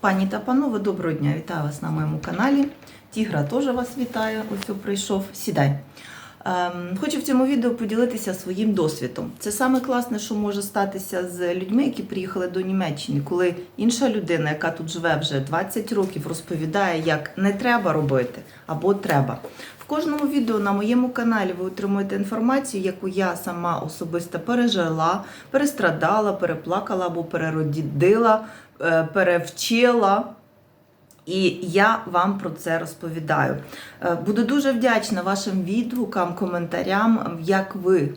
Пані та панове, доброго дня! Вітаю вас на моєму каналі. Тігра теж вас вітає. Ось прийшов. Сідай. Ем, хочу в цьому відео поділитися своїм досвідом. Це саме класне, що може статися з людьми, які приїхали до Німеччини, коли інша людина, яка тут живе вже 20 років, розповідає, як не треба робити або треба. В кожному відео на моєму каналі ви отримуєте інформацію, яку я сама особисто пережила, перестрадала, переплакала або переродила, перевчила. І я вам про це розповідаю. Е, Буду дуже вдячна вашим відгукам, коментарям, як ви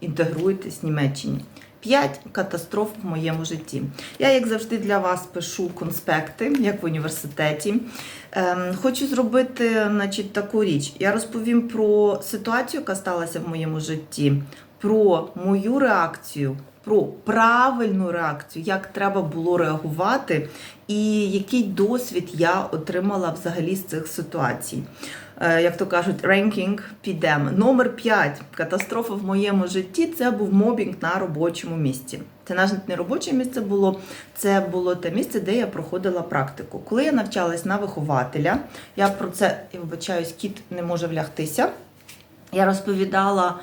інтегруєтесь в Німеччині. П'ять катастроф в моєму житті. Я, як завжди, для вас пишу конспекти, як в університеті. Ем, Хочу зробити значить, таку річ. Я розповім про ситуацію, яка сталася в моєму житті, про мою реакцію, про правильну реакцію, як треба було реагувати, і який досвід я отримала взагалі з цих ситуацій. Е, Як то кажуть, ренкінг підемо. Номер 5 катастрофа в моєму житті це був мобінг на робочому місці. Це навіть не робоче місце було, це було те місце, де я проходила практику. Коли я навчалась на вихователя, я про це я вибачаюсь, кіт не може влягтися. Я розповідала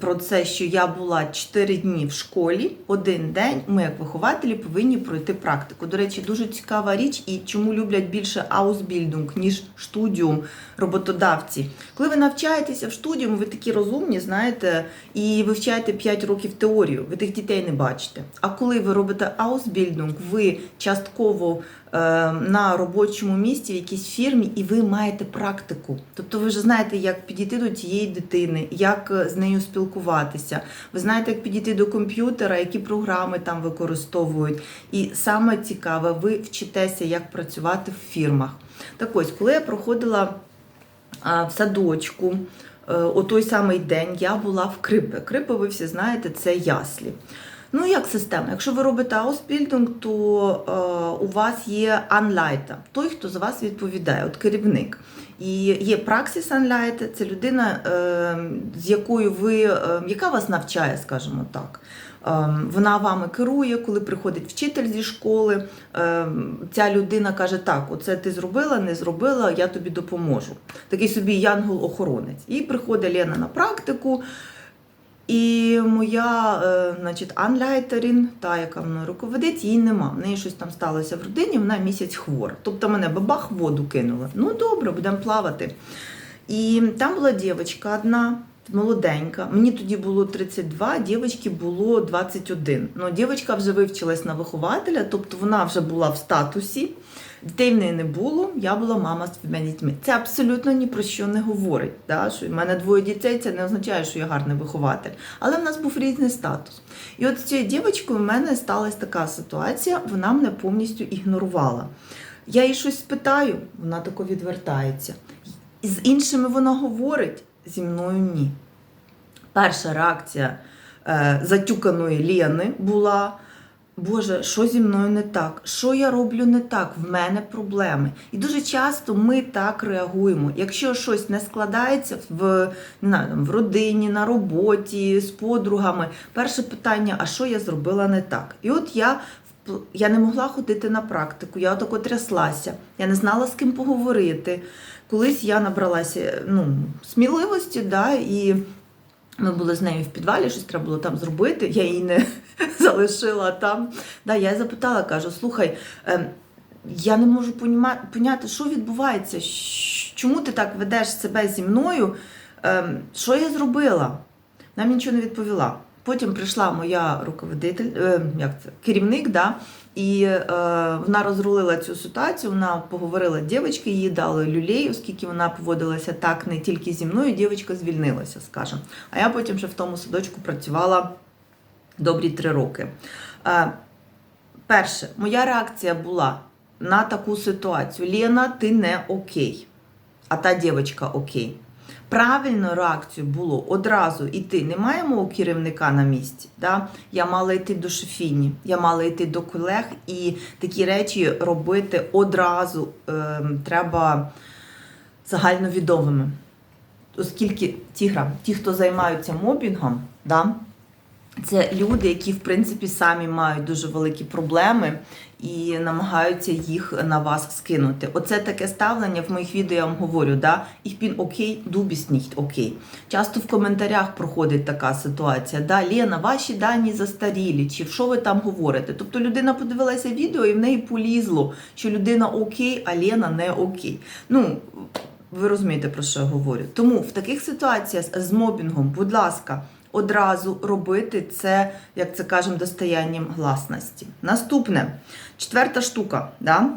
про це, що я була 4 дні в школі, один день. Ми, як вихователі, повинні пройти практику. До речі, дуже цікава річ, і чому люблять більше аусбільдинг, ніж штудіум роботодавці. Коли ви навчаєтеся в штудіуму, ви такі розумні, знаєте, і вивчаєте 5 років теорію, ви тих дітей не бачите. А коли ви робите аусбільдинг, ви частково на робочому місці в якійсь фірмі, і ви маєте практику. Тобто ви вже знаєте, як підійти до цієї дитини, як е, з нею спілкуватися. Ви знаєте, як підійти до комп'ютера, які програми там використовують. І саме цікаве, ви вчитеся, як працювати в фірмах. Так ось, коли я проходила в садочку, е, о той самий день я була в Крипи. Крипи, ви всі знаєте, це яслі. Ну, як система? Якщо ви робите аусбільдинг, то е, у вас є анлайта, той, хто за вас відповідає, от керівник. І є праксіс анлайта, це людина, е, з якою ви, е, яка вас навчає, скажімо так. Ем, Вона вами керує, коли приходить вчитель зі школи. ем, Ця людина каже: Так, оце ти зробила, не зробила, я тобі допоможу. Такий собі янгол-охоронець. І приходить Лена на практику. І моя, е, значить, анляйтерін, та, яка мною руководить, її нема. В неї щось там сталося в родині, вона місяць хвора. Тобто мене бабах в воду кинула. Ну добре, будемо плавати. І там була дівчинка одна, молоденька. Мені тоді було 32, дівчинці було 21. Ну, дівчинка вже вивчилась на вихователя, тобто вона вже була в статусі. Дітей в неї не було, я була мама з двома дітьми. Це абсолютно ні про що не говорить. Да? Що в мене двоє дітей, це не означає, що я гарний вихователь. Але в нас був різний статус. І от з цією дівчинкою в мене сталася така ситуація, вона мене повністю ігнорувала. Я їй щось питаю, вона тако відвертається. З іншими вона говорить, зі мною ні. Перша реакція е, затюканої Лєни була. Боже, що зі мною не так? Що я роблю не так? В мене проблеми. І дуже часто ми так реагуємо. Якщо щось не складається в, не знаю, в родині, на роботі, з подругами, перше питання: а що я зробила не так? І от я. Я не могла ходити на практику, я отако тряслася, я не знала з ким поговорити. Колись я набралася ну, сміливості, да, і ми були з нею в підвалі, щось треба було там зробити. Я її не залишила там. Да, я запитала, кажу: слухай, ем, я не можу поняти, що відбувається, чому ти так ведеш себе зі мною? Ем, Що я зробила? Мені нічого не відповіла. Потім прийшла моя руководитель, е, як це, керівник, да, і е, вона розрулила цю ситуацію. Вона поговорила з дівчинкою, їй дали люлей, оскільки вона поводилася так не тільки зі мною, дівчинка звільнилася, скажімо. А я потім ще в тому садочку працювала добрі три роки. Е, перше, моя реакція була на таку ситуацію: Лена, ти не окей, а та дівчинка окей. Правильною реакцію було одразу йти. Не маємо у керівника на місці. Да? Я мала йти до шефіні, я мала йти до колег і такі речі робити одразу е, треба загальновідомими. Оскільки тігра, ті, хто займаються мобінгом, да, це люди, які в принципі самі мають дуже великі проблеми. і намагаються їх на вас скинути. Оце таке ставлення в моїх відео я вам говорю, да? Ich bin окей, du bist окей. Часто в коментарях проходить така ситуація. Да, Лена, ваші дані застарілі, чи що ви там говорите? Тобто людина подивилася відео і в неї полізло, що людина окей, а Лена не окей. Ну, ви розумієте, про що я говорю. Тому в таких ситуаціях з мобінгом, будь ласка, одразу робити це, як це кажемо, достоянням гласності. Наступне, четверта штука. Да?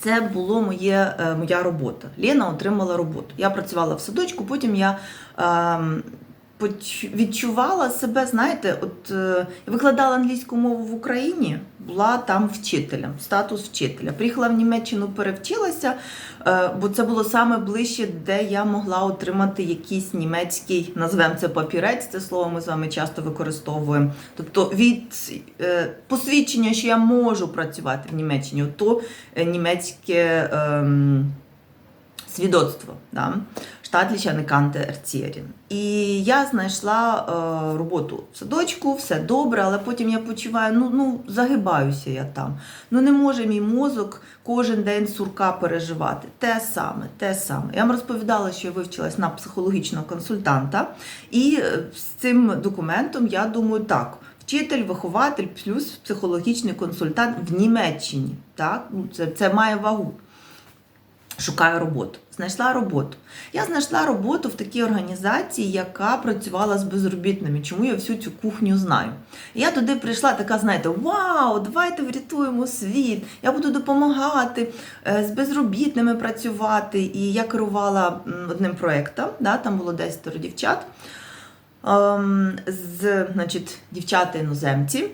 Це було моє, е, моя робота. Лена отримала роботу. Я працювала в садочку, потім я е, відчувала себе, знаєте, от е, викладала англійську мову в Україні, була там вчителем, статус вчителя. Приїхала в Німеччину, перевчилася, е, бо це було саме ближче, де я могла отримати якийсь німецький, назвемо це папірець, це слово ми з вами часто використовуємо. Тобто від е, посвідчення, що я можу працювати в Німеччині, то е, німецьке. ем, свідоцтво, да? штатліча Канте Ерцієрін. І я знайшла е, роботу в садочку, все добре, але потім я почуваю, ну, ну загибаюся я там. Ну не може мій мозок кожен день сурка переживати. Те саме, те саме. Я вам розповідала, що я вивчилась на психологічного консультанта, і е, з цим документом я думаю, так. Вчитель, вихователь плюс психологічний консультант в Німеччині. Так? Ну, це, це має вагу. Шукаю роботу. Знайшла роботу. Я знайшла роботу в такій організації, яка працювала з безробітними. Чому я всю цю кухню знаю? Я туди прийшла, така, знаєте, вау, давайте врятуємо світ, я буду допомагати е, з безробітними працювати. І я керувала одним проєктом, да, там було 10 дівчат. Ем, з, значить, дівчата іноземці.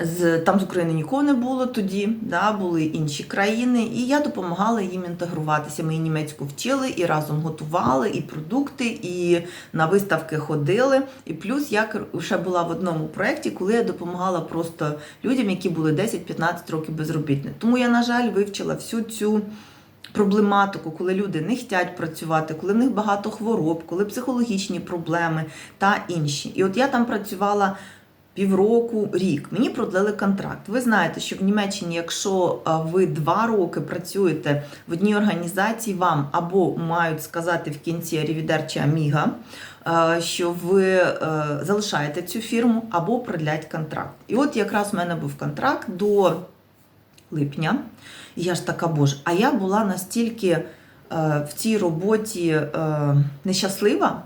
З, там з України нікого не було тоді, да, були інші країни, і я допомагала їм інтегруватися. Ми і німецьку вчили, і разом готували, і продукти, і на виставки ходили. І плюс я ще була в одному проєкті, коли я допомагала просто людям, які були 10-15 років безробітні. Тому я, на жаль, вивчила всю цю. Проблематику, коли люди не хочуть працювати, коли в них багато хвороб, коли психологічні проблеми та інші. І от я там працювала півроку, рік. Мені продлили контракт. Ви знаєте, що в Німеччині, якщо ви два роки працюєте в одній організації, вам або мають сказати в кінці Арівідерчі Аміга, що ви залишаєте цю фірму, або продлять контракт. І от якраз в мене був контракт до липня. І я ж така, боже, а я була настільки в цій роботі нещаслива,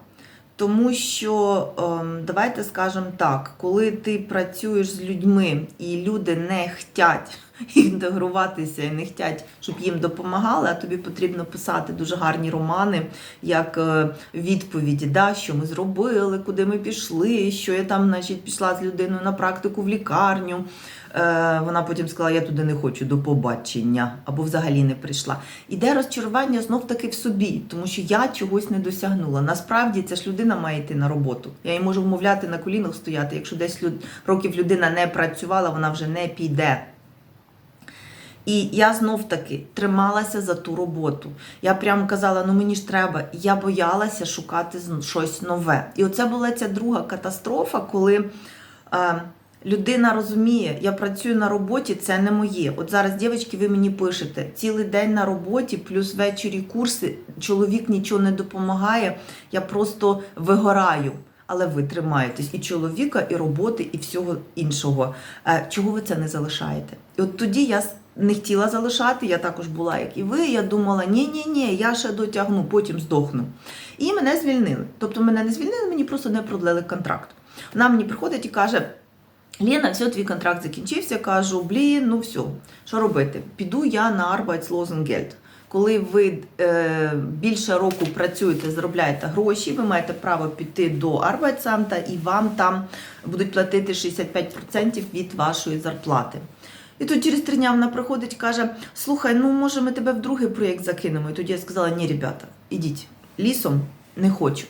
тому що, ем, давайте скажемо так, коли ти працюєш з людьми і люди не хочуть інтегруватися і не хочуть, щоб їм допомагали, а тобі потрібно писати дуже гарні романи, як е, відповіді, да, що ми зробили, куди ми пішли, що я там значить, пішла з людиною на практику в лікарню. Е, Вона потім сказала, я туди не хочу до побачення, або взагалі не прийшла. Іде розчарування знов таки в собі, тому що я чогось не досягнула. Насправді ця ж людина має йти на роботу. Я її можу вмовляти на колінах стояти. Якщо 10 люд- років людина не працювала, вона вже не піде. І я знов таки трималася за ту роботу. Я прямо казала, ну мені ж треба. Я боялася шукати щось нове. І оце була ця друга катастрофа, коли е, людина розуміє, я працюю на роботі, це не моє. От зараз, дівчатки, ви мені пишете цілий день на роботі, плюс ввечері курси, чоловік нічого не допомагає, я просто вигораю. Але ви тримаєтесь і чоловіка, і роботи, і всього іншого. Е, Чого ви це не залишаєте? І от тоді я не хотіла залишати, я також була, як і ви. Я думала, ні, ні, ні, я ще дотягну, потім здохну. І мене звільнили. Тобто мене не звільнили, мені просто не продлили контракт. Вона мені приходить і каже: Лена, все, твій контракт закінчився. Кажу, блін, ну все, що робити? Піду я на Arbeitslosengeld. Коли ви е, більше року працюєте, заробляєте гроші, ви маєте право піти до Arbeitsamta і вам там будуть платити 65% від вашої зарплати. І тут через три дня вона приходить і каже: Слухай, ну може ми тебе в другий проєкт закинемо. І тоді я сказала: ні, ребята, ідіть лісом, не хочу.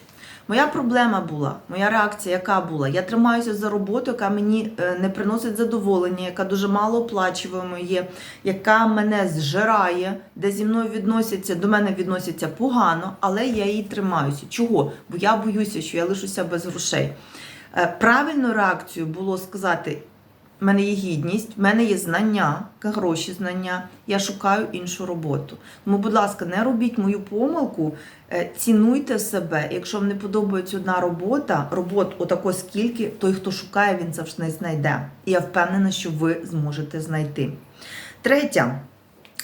Моя проблема була, моя реакція, яка була? Я тримаюся за роботу, яка мені е, не приносить задоволення, яка дуже мало оплачуваємо є, яка мене зжирає, де зі мною відносяться, до мене відносяться погано, але я її тримаюся. Чого? Бо я боюся, що я лишуся без грошей. Е, Правильною реакцією було сказати: в мене є гідність, в мене є знання, гроші знання, я шукаю іншу роботу. Тому, будь ласка, не робіть мою помилку, е, цінуйте себе. Якщо вам не подобається одна робота, робот отако скільки, той, хто шукає, він завжди знайде. І я впевнена, що ви зможете знайти. Третя.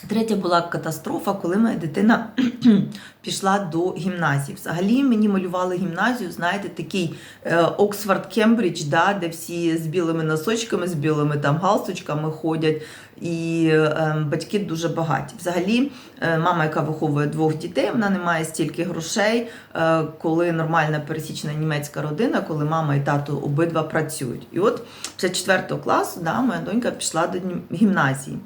Третя була катастрофа, коли моя дитина пішла до гімназії. Взагалі мені малювали гімназію, знаєте, такий е, Оксфорд Кембридж, да, де всі з білими носочками, з білими там галстучками ходять, і е, батьки дуже багаті. Взагалі, е, мама, яка виховує двох дітей, вона не має стільки грошей, е, коли нормальна пересічна німецька родина, коли мама і тато обидва працюють. І от після 4 класу да, моя донька пішла до гімназії.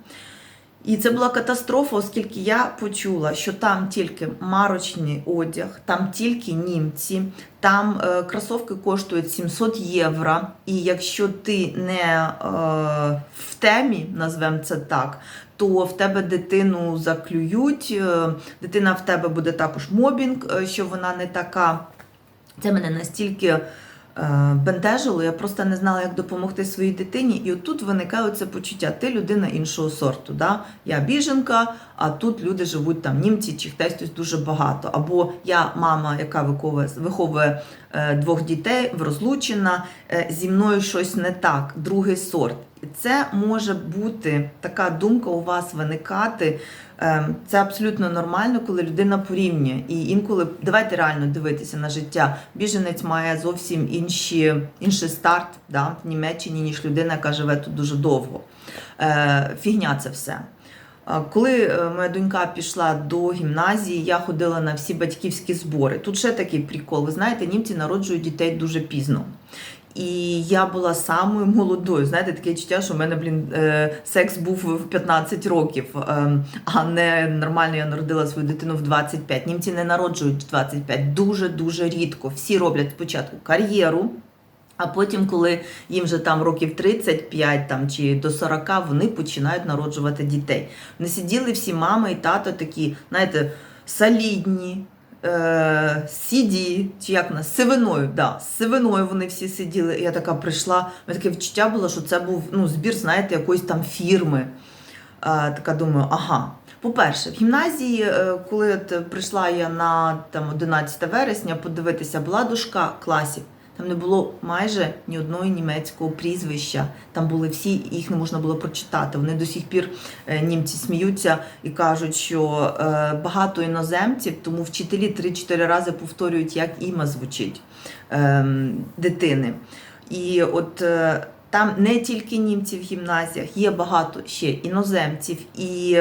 І це була катастрофа, оскільки я почула, що там тільки марочний одяг, там тільки німці, там е, кросовки коштують 700 євро. І якщо ти не е, в темі, назвемо це так, то в тебе дитину заклюють, е, дитина в тебе буде також мобінг, е, що вона не така. Це мене настільки бентежило, я просто не знала, як допомогти своїй дитині. І отут виникає це почуття. Ти людина іншого сорту. Да? Я біженка, а тут люди живуть там німці чи хтось тут дуже багато. Або я мама, яка виховує, виховує е, двох дітей, розлучена, е, зі мною щось не так, другий сорт. Це може бути така думка у вас виникати. Ем, Це абсолютно нормально, коли людина порівнює. І інколи давайте реально дивитися на життя. Біженець має зовсім інші, інший старт да, в Німеччині, ніж людина, яка живе тут дуже довго. Е, Фігня це все. Коли е, моя донька пішла до гімназії, я ходила на всі батьківські збори. Тут ще такий прикол. Ви знаєте, німці народжують дітей дуже пізно. І я була самою молодою. Знаєте, таке відчуття, що в мене, блін, е, секс був в 15 років, е, а не нормально я народила свою дитину в 25. Німці не народжують в 25. Дуже-дуже рідко. Всі роблять спочатку кар'єру. А потім, коли їм вже там років 35 там, чи до 40, вони починають народжувати дітей. Вони сиділи всі мами і тато такі, знаєте, солідні, е, сіді, чи як нас, сивиною, да, з сивиною вони всі сиділи. Я така прийшла, мене таке відчуття було, що це був ну, збір, знаєте, якоїсь там фірми. Е, така думаю, ага. По-перше, в гімназії, е, коли прийшла я на там, 11 вересня подивитися, була дошка класів. Там не було майже ні одного німецького прізвища. Там були всі, їх не можна було прочитати. Вони до сих пір е, німці сміються і кажуть, що е, багато іноземців, тому вчителі 3-4 рази повторюють, як ім'я звучить е, дитини. І от е, там не тільки німці в гімназіях, є багато ще іноземців. І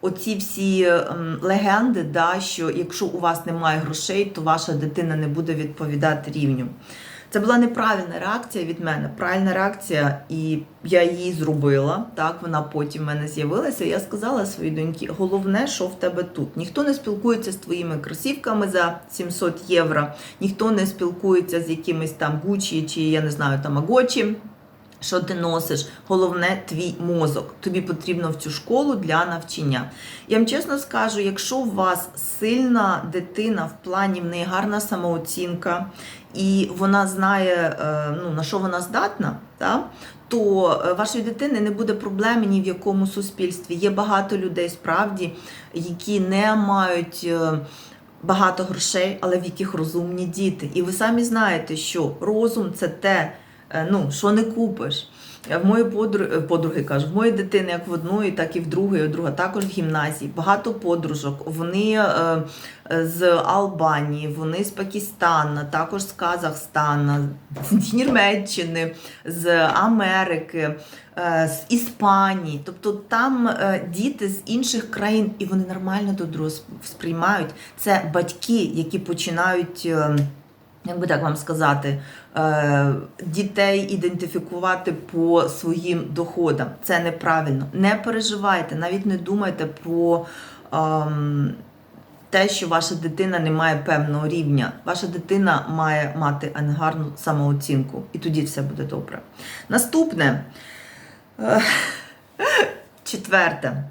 оці всі ем, легенди, да, що якщо у вас немає грошей, то ваша дитина не буде відповідати рівню. Це була неправильна реакція від мене. Правильна реакція, і я її зробила. Так, вона потім в мене з'явилася. Я сказала своїй доньці, головне, що в тебе тут. Ніхто не спілкується з твоїми кросівками за 700 євро, ніхто не спілкується з якимись там Гучі чи я не знаю там Агочі. Що ти носиш? Головне твій мозок. Тобі потрібно в цю школу для навчання. Я вам чесно скажу, якщо у вас сильна дитина в плані в неї гарна самооцінка, і вона знає, е, ну, на що вона здатна, та, то е, вашої дитини не буде проблеми ні в якому суспільстві. Є багато людей справді, які не мають. е, Багато грошей, але в яких розумні діти. І ви самі знаєте, що розум це те, ну, що не купиш. В моєї подруги, подруги кажу, в моєї дитини як в одної, так і в другої, у друга також в гімназії. Багато подружок. Вони е, е, з Албанії, вони з Пакистана, також з Казахстана, з Німеччини, з Америки, е, з Іспанії. Тобто там е, діти з інших країн, і вони нормально до другого сприймають. Це батьки, які починають. Як би так вам сказати, е, дітей ідентифікувати по своїм доходам. Це неправильно. Не переживайте, навіть не думайте про ем, те, що ваша дитина не має певного рівня. Ваша дитина має мати гарну самооцінку, і тоді все буде добре. Наступне. Е, Четверте.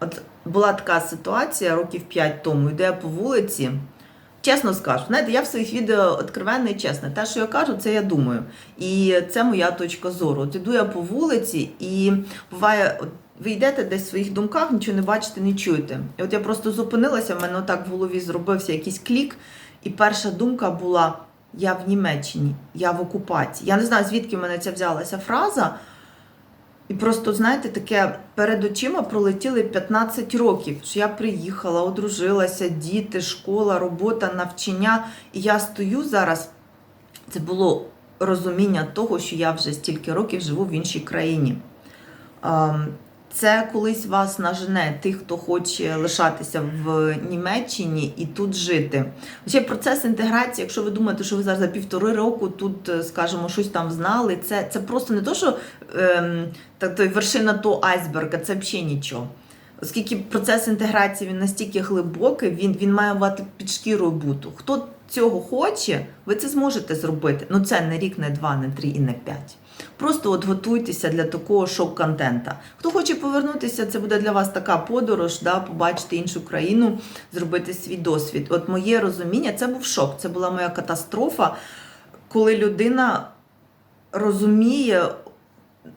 От була така ситуація років 5 тому. Йду я по вулиці, Чесно скажу, знаєте, я в своїх відео відкривенна і чесна. Те, що я кажу, це я думаю. І це моя точка зору. От іду я по вулиці, і буває, ви йдете десь в своїх думках, нічого не бачите, не чуєте. І от я просто зупинилася, в мене отак в голові зробився якийсь клік, і перша думка була: я в Німеччині, я в окупації. Я не знаю, звідки в мене ця взялася фраза. І просто, знаєте, таке перед очима пролетіли 15 років, що я приїхала, одружилася, діти, школа, робота, навчання. І я стою зараз. Це було розуміння того, що я вже стільки років живу в іншій країні. Це колись вас нажене тих, хто хоче лишатися в Німеччині і тут жити. Ще процес інтеграції, якщо ви думаєте, що ви зараз за півтори року тут, е, скажімо, щось там знали, це, це просто не то, що ем, так, то вершина того айсберга, це взагалі нічого. Оскільки процес інтеграції він настільки глибокий, він, він має бути під шкірою буту. Хто цього хоче, ви це зможете зробити. Ну це не рік, не два, не три і не п'ять. Просто от готуйтеся для такого шок-контента. Хто хоче повернутися, це буде для вас така подорож, да, побачити іншу країну, зробити свій досвід. От моє розуміння, це був шок, це була моя катастрофа, коли людина розуміє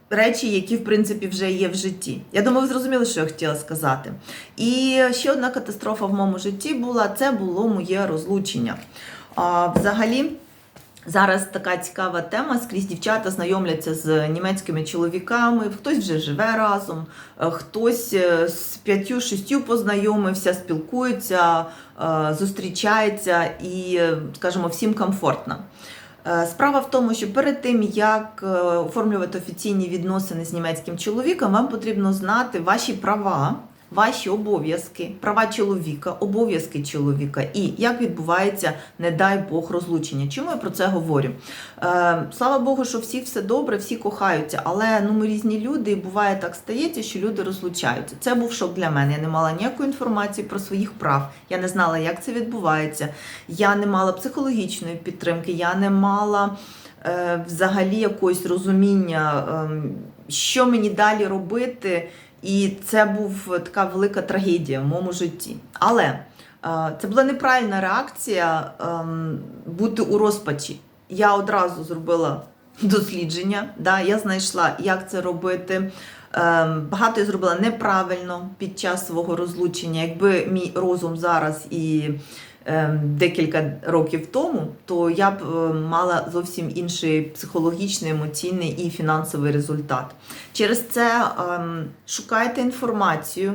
речі, які в принципі вже є в житті. Я думаю, ви зрозуміли, що я хотіла сказати. І ще одна катастрофа в моєму житті була це було моє розлучення. А, взагалі. Зараз така цікава тема. Скрізь дівчата знайомляться з німецькими чоловіками. Хтось вже живе разом, е, хтось е, з п'ятью-шістю познайомився, спілкується, е, зустрічається і, скажімо, всім комфортно. Справа в тому, що перед тим, як оформлювати офіційні відносини з німецьким чоловіком, вам потрібно знати ваші права, ваші обов'язки, права чоловіка, обов'язки чоловіка і як відбувається, не дай Бог, розлучення. Чому я про це говорю? Е, слава Богу, що всі все добре, всі кохаються, але ну, ми різні люди, і буває так стається, що люди розлучаються. Це був шок для мене. Я не мала ніякої інформації про своїх прав. Я не знала, як це відбувається. Я не мала психологічної підтримки, я не мала взагалі якогось розуміння, е, що мені далі робити. І це був така велика трагедія в моєму житті. Але е, це була неправильна реакція ем, бути у розпачі. Я одразу зробила дослідження, да, я знайшла, як це робити. Ем, Багато я зробила неправильно під час свого розлучення. Якби мій розум зараз і ем, декілька років тому, то я б е, мала зовсім інший психологічний, емоційний і фінансовий результат. Через це ем, шукайте інформацію.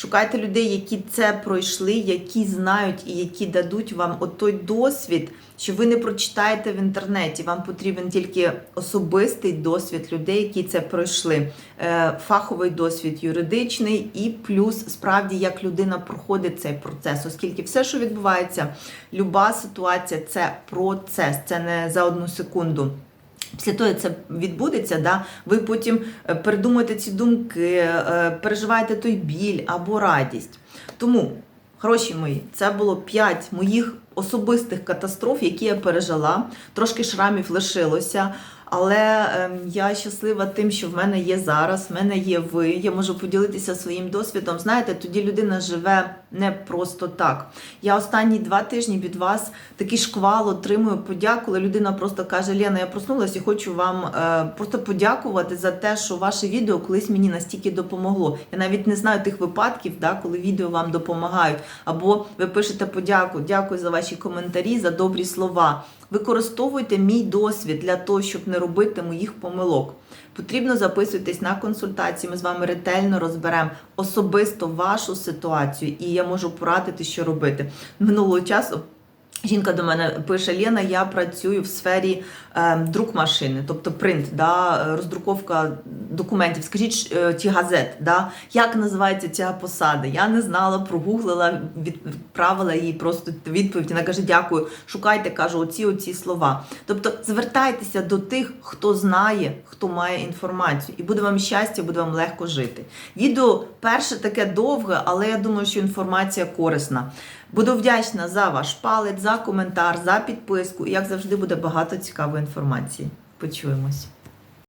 Шукайте людей, які це пройшли, які знають і які дадуть вам от той досвід, що ви не прочитаєте в інтернеті. Вам потрібен тільки особистий досвід людей, які це пройшли. Е, Фаховий досвід юридичний, і плюс справді як людина проходить цей процес, оскільки все, що відбувається, люба ситуація це процес, це не за одну секунду. Після того, це відбудеться, да, ви потім е, передумаєте ці думки, е, переживаєте той біль або радість. Тому, хороші мої, це було 5 моїх особистих катастроф, які я пережила. Трошки шрамів лишилося. Але ем, я щаслива тим, що в мене є зараз, в мене є ви. Я можу поділитися своїм досвідом. Знаєте, тоді людина живе не просто так. Я останні два тижні від вас такий шквал отримую подяку, коли людина просто каже: Лена, я проснулася і хочу вам е, просто подякувати за те, що ваше відео колись мені настільки допомогло. Я навіть не знаю тих випадків, да, коли відео вам допомагають. Або ви пишете подяку, дякую за ваші коментарі, за добрі слова. Використовуйте мій досвід для того, щоб не робити моїх помилок. Потрібно записуйтесь на консультації. Ми з вами ретельно розберемо особисто вашу ситуацію, і я можу порадити, що робити. Минулого часу. Жінка до мене пише: Лена, я працюю в сфері е, друк машини, тобто принт, да, роздруковка документів. Скажіть е, ті газет, да, як називається ця посада? Я не знала, прогуглила, відправила їй просто відповідь. Вона каже: Дякую, шукайте, кажу, оці оці слова. Тобто звертайтеся до тих, хто знає, хто має інформацію, і буде вам щастя, буде вам легко жити. Відео перше таке довге, але я думаю, що інформація корисна. Буду вдячна за ваш палець, за коментар, за підписку. Як завжди буде багато цікавої інформації. Почуємось.